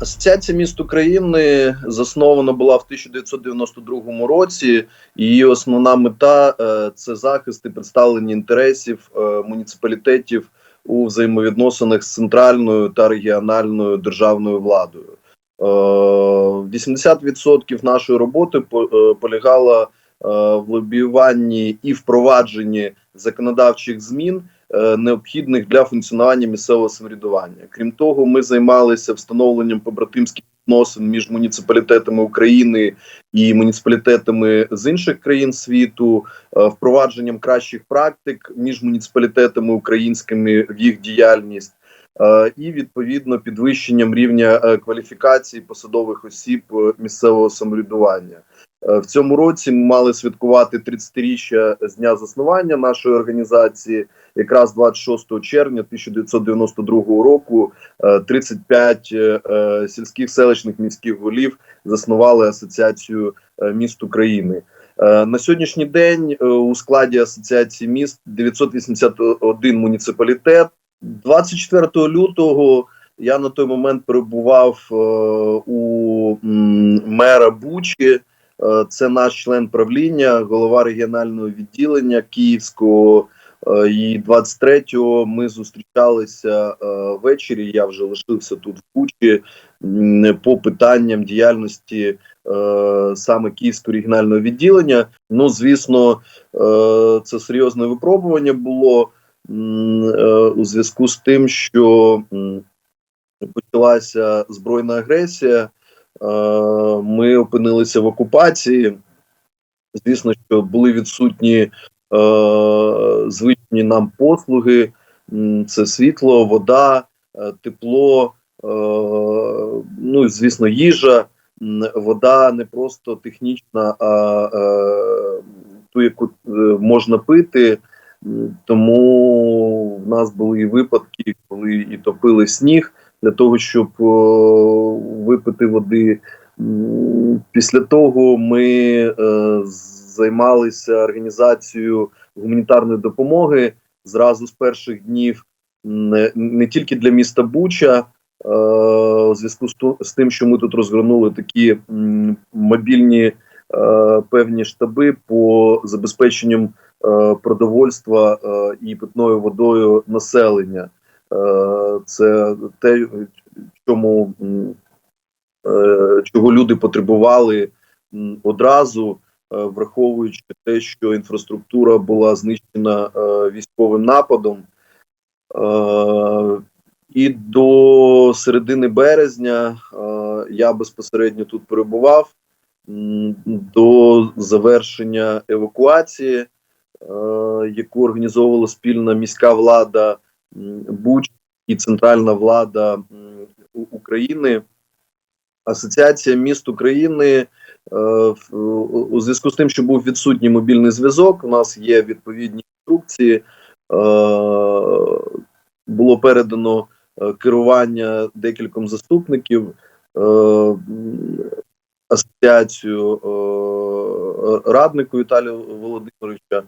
Асоціація міст України заснована була в 1992 році. Її основна мета е, це захист і представлення інтересів е, муніципалітетів у взаємовідносинах з центральною та регіональною державною владою. Е, 80% нашої роботи по- е, полягала е, в лобіюванні і впровадженні законодавчих змін е, необхідних для функціонування місцевого самоврядування. Крім того, ми займалися встановленням побратимських відносин між муніципалітетами України і муніципалітетами з інших країн світу, е, впровадженням кращих практик між муніципалітетами українськими в їх діяльність. е, І відповідно підвищенням рівня е, кваліфікації посадових осіб е, місцевого самоврядування. Е, В цьому році ми мали святкувати 30-річчя з дня заснування нашої організації. Якраз 26 червня 1992 року е, 35 е, е, сільських селищних міських голів заснували асоціацію міст України. На сьогоднішній день у складі асоціації міст 981 муніципалітет. 24 лютого я на той момент перебував у мера Бучі. Е, Це наш член правління, голова регіонального відділення Київського. Е, І 23-го ми зустрічалися е, ввечері. Я вже лишився тут в Бучі м, по питанням діяльності саме Київського регіонального відділення. Ну, звісно, це серйозне випробування було у зв'язку з тим, що почалася збройна агресія. Е, Ми опинилися в окупації. Звісно, що були відсутні е, звичні нам послуги: це світло, вода, е, тепло, е, ну звісно, їжа. Вода не просто технічна, а ту, яку можна пити. Тому в нас були і випадки, коли і топили сніг для того, щоб е, випити води. Після того ми е, займалися організацією гуманітарної допомоги зразу з перших днів не, тільки для міста Буча, е, у зв'язку з, тим, що ми тут розгорнули такі мобільні певні штаби по забезпеченням е, продовольства і питною водою населення. Е, це те, чому е, чого люди потребували одразу, е, враховуючи те, що інфраструктура була знищена військовим нападом. І до середини березня я безпосередньо тут перебував до завершення евакуації, яку організовувала спільна міська влада Буч і центральна влада України. Асоціація міст України е, у зв'язку з тим, що був відсутній мобільний зв'язок. У нас є відповідні інструкції. Е, було передано е, керування декільком заступників асоціацію раднику Віталію Володимировича.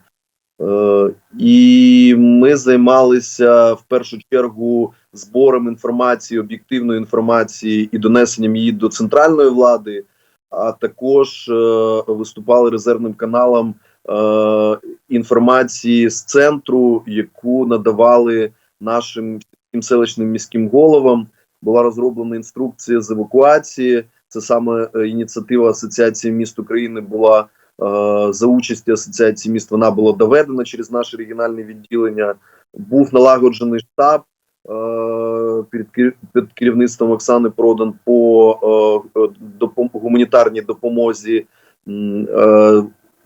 Е, і ми займалися в першу чергу збором інформації, об'єктивної інформації і донесенням її до центральної влади, а також е, виступали резервним каналом е, інформації з центру, яку надавали нашим селищним міським головам. Була розроблена інструкція з евакуації. Це саме ініціатива Асоціації міст України була за участі Асоціації міст. Вона була доведена через наше регіональне відділення. Був налагоджений штаб е, під, кер- керівництвом Оксани Продан по е, е, гуманітарній допомозі. Е,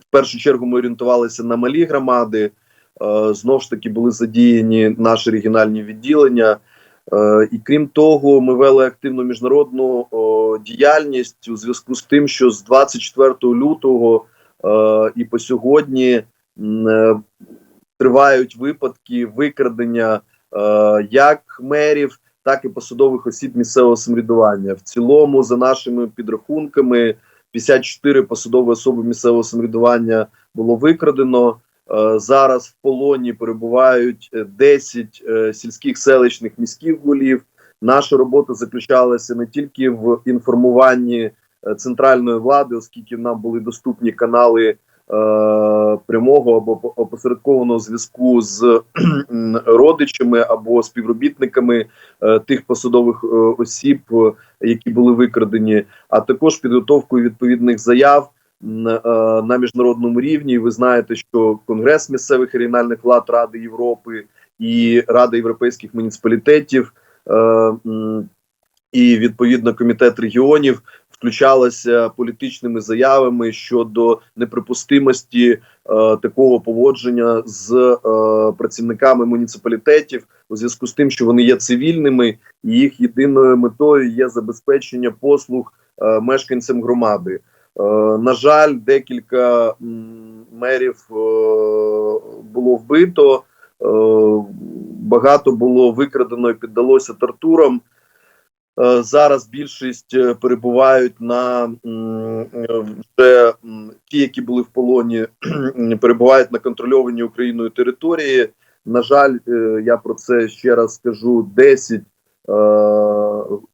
В першу чергу ми орієнтувалися на малі громади. Е, Знову ж таки були задіяні наші регіональні відділення. Е, І крім того, ми вели активну міжнародну діяльність у зв'язку з тим, що з 24 лютого е, і по сьогодні е, тривають випадки викрадення е, як мерів, так і посадових осіб місцевого самоврядування. В цілому, за нашими підрахунками, 54 посадові особи місцевого самоврядування було викрадено. Е, Зараз в полоні перебувають е, 10 е, сільських селищних міських голів, Наша робота заключалася не тільки в інформуванні е, центральної влади, оскільки нам були доступні канали е, прямого або по- опосередкованого зв'язку з родичами або співробітниками е, тих посадових е, осіб, е, які були викрадені, а також підготовкою відповідних заяв е, на міжнародному рівні. Ви знаєте, що Конгрес місцевих регіональних влад Ради Європи і Рада європейських муніципалітетів е, і відповідно комітет регіонів включалася політичними заявами щодо неприпустимості е, такого поводження з е, працівниками муніципалітетів у зв'язку з тим, що вони є цивільними, і їх єдиною метою є забезпечення послуг е, мешканцям громади. Е, на жаль, декілька м, мерів е, було вбито. Е, Багато було викрадено і піддалося тортурам. Е, Зараз більшість е, перебувають на е, вже ті, які були в полоні, перебувають на контрольованій Україною території. На жаль, я про це ще раз скажу: 10 е,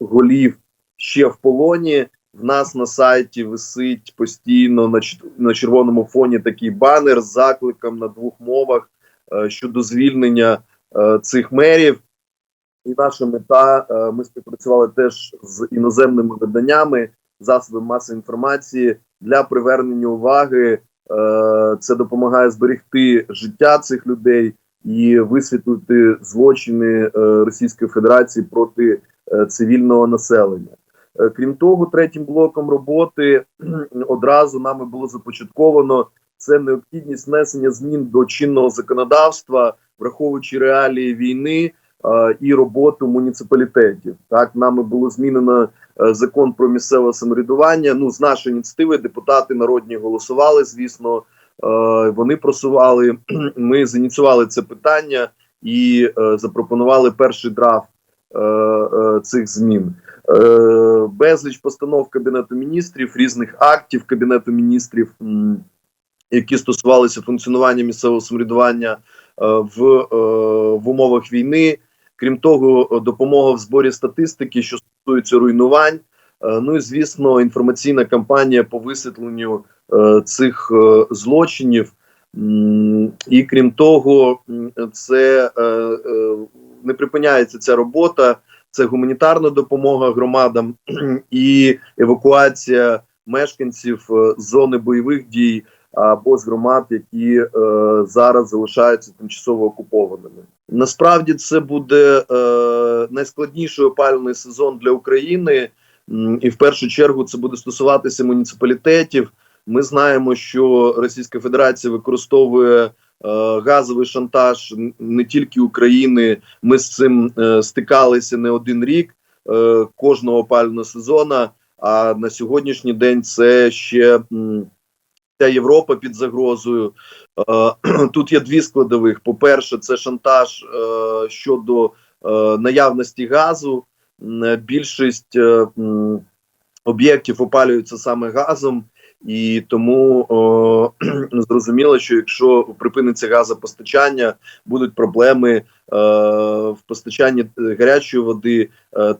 голів ще в полоні. В нас на сайті висить постійно на, червоному фоні такий банер з закликом на двох мовах щодо звільнення цих мерів. І наша мета, е, ми співпрацювали теж з іноземними виданнями, засобами масової інформації для привернення уваги. Е, Це допомагає зберегти життя цих людей і висвітлити злочини е, Російської Федерації проти цивільного населення. Крім того, третім блоком роботи одразу нами було започатковано це необхідність внесення змін до чинного законодавства, враховуючи реалії війни і роботу муніципалітетів. Так нами було змінено е, закон про місцеве самоврядування. Ну з нашої ініціативи депутати народні голосували. Звісно, е, вони просували. Ми зініціювали це питання і е, запропонували перший драфт е, е, цих змін. Е, безліч постанов кабінету міністрів, різних актів кабінету міністрів. Які стосувалися функціонування місцевого самоврядування е, в, е, в умовах війни, Крім того, допомога в зборі статистики, що стосується руйнувань. Е, Ну і звісно, інформаційна кампанія по висвітленню е, цих е, злочинів. І крім того, це не припиняється ця робота. Це гуманітарна допомога громадам і евакуація мешканців з зони бойових дій або з громад, які е, зараз залишаються тимчасово окупованими. Насправді це буде е, найскладніший опалювальний сезон для України, і в першу чергу це буде стосуватися муніципалітетів. Ми знаємо, що Російська Федерація використовує е, газовий шантаж не тільки України. Ми з цим е, стикалися не один рік е, кожного опалювального сезону. А на сьогоднішній день це ще м, вся Європа під загрозою. Е, Тут є дві складових: по-перше, це шантаж е, щодо е, наявності газу. Більшість об'єктів опалюються саме газом, і тому зрозуміло, що якщо припиниться газопостачання, будуть проблеми в постачанні гарячої води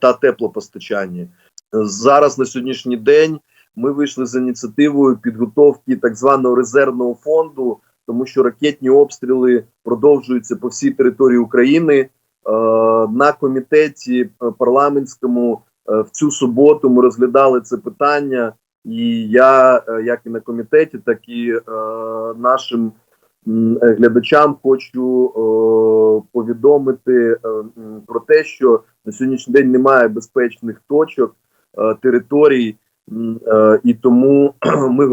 та теплопостачанні. Зараз на сьогоднішній день ми вийшли з ініціативою підготовки так званого резервного фонду, тому що ракетні обстріли продовжуються по всій території України. Е, На комітеті е, парламентському е, в цю суботу ми розглядали це питання, і я, як і на комітеті, так і нашим глядачам хочу повідомити про те, що на сьогоднішній день немає безпечних точок територій, і тому ми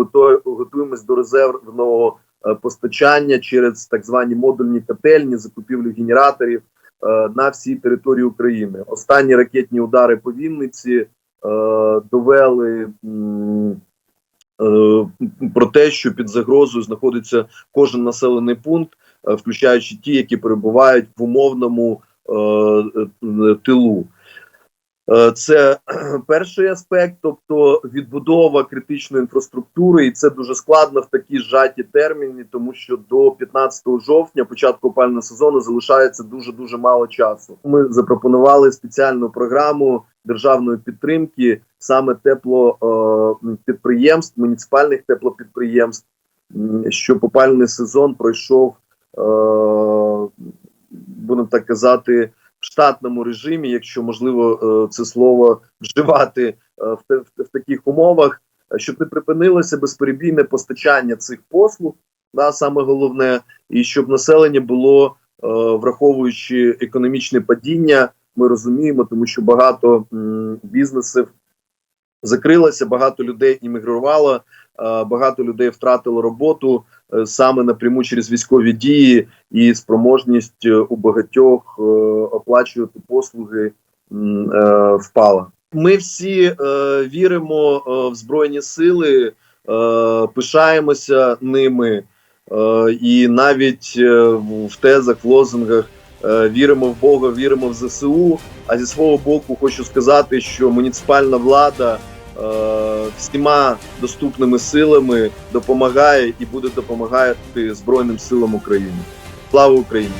готуємось до резервного е, постачання через так звані модульні котельні, закупівлю генераторів е, на всій території України. Останні ракетні удари по Вінниці е, довели. е, Про те, що під загрозою знаходиться кожен населений пункт, е, включаючи ті, які перебувають в умовному е, е, тилу. Е, Це перший аспект, тобто відбудова критичної інфраструктури, і це дуже складно в такі зжаті терміни, тому що до 15 жовтня, початку опального сезону, залишається дуже дуже мало часу. Ми запропонували спеціальну програму державної підтримки саме теплопідприємств, муніципальних теплопідприємств, щоб опальний сезон пройшов, е, будемо так казати штатному режимі, якщо можливо е, це слово вживати е, в, в, в таких умовах, е, щоб не припинилося безперебійне постачання цих послуг, да, саме головне, і щоб населення було, враховуючи економічне падіння, ми розуміємо, тому що багато бізнесів закрилося, багато людей іммігрувало, багато людей втратило роботу саме напряму через військові дії і спроможність е, у багатьох е, оплачувати послуги е, впала. Ми всі е, віримо е, в збройні сили, е, пишаємося ними, е, і навіть е, в тезах, в лозунгах е, віримо в Бога, віримо в ЗСУ. А зі свого боку хочу сказати, що муніципальна влада е, всіма доступними силами допомагає і буде допомагати Збройним силам України. Слава Україні!